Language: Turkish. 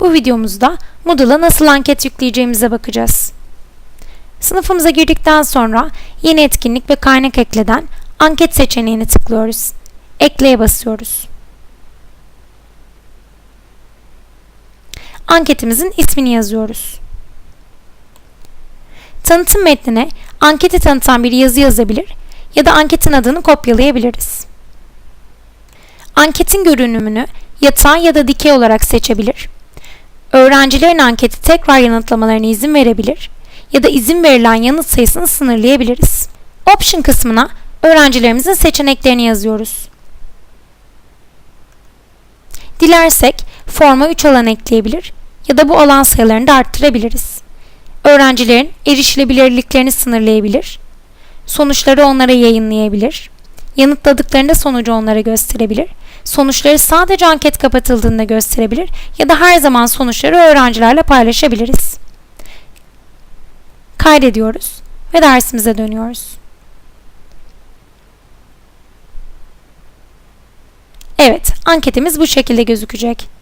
Bu videomuzda Moodle'a nasıl anket yükleyeceğimize bakacağız. Sınıfımıza girdikten sonra yeni etkinlik ve kaynak ekleden anket seçeneğini tıklıyoruz. Ekleye basıyoruz. Anketimizin ismini yazıyoruz. Tanıtım metnine anketi tanıtan bir yazı yazabilir ya da anketin adını kopyalayabiliriz. Anketin görünümünü yatay ya da dikey olarak seçebilir. Öğrencilerin anketi tekrar yanıtlamalarına izin verebilir ya da izin verilen yanıt sayısını sınırlayabiliriz. Option kısmına öğrencilerimizin seçeneklerini yazıyoruz. Dilersek forma 3 alan ekleyebilir ya da bu alan sayılarını da arttırabiliriz. Öğrencilerin erişilebilirliklerini sınırlayabilir, sonuçları onlara yayınlayabilir, yanıtladıklarında sonucu onlara gösterebilir, sonuçları sadece anket kapatıldığında gösterebilir ya da her zaman sonuçları öğrencilerle paylaşabiliriz. Kaydediyoruz ve dersimize dönüyoruz. Evet, anketimiz bu şekilde gözükecek.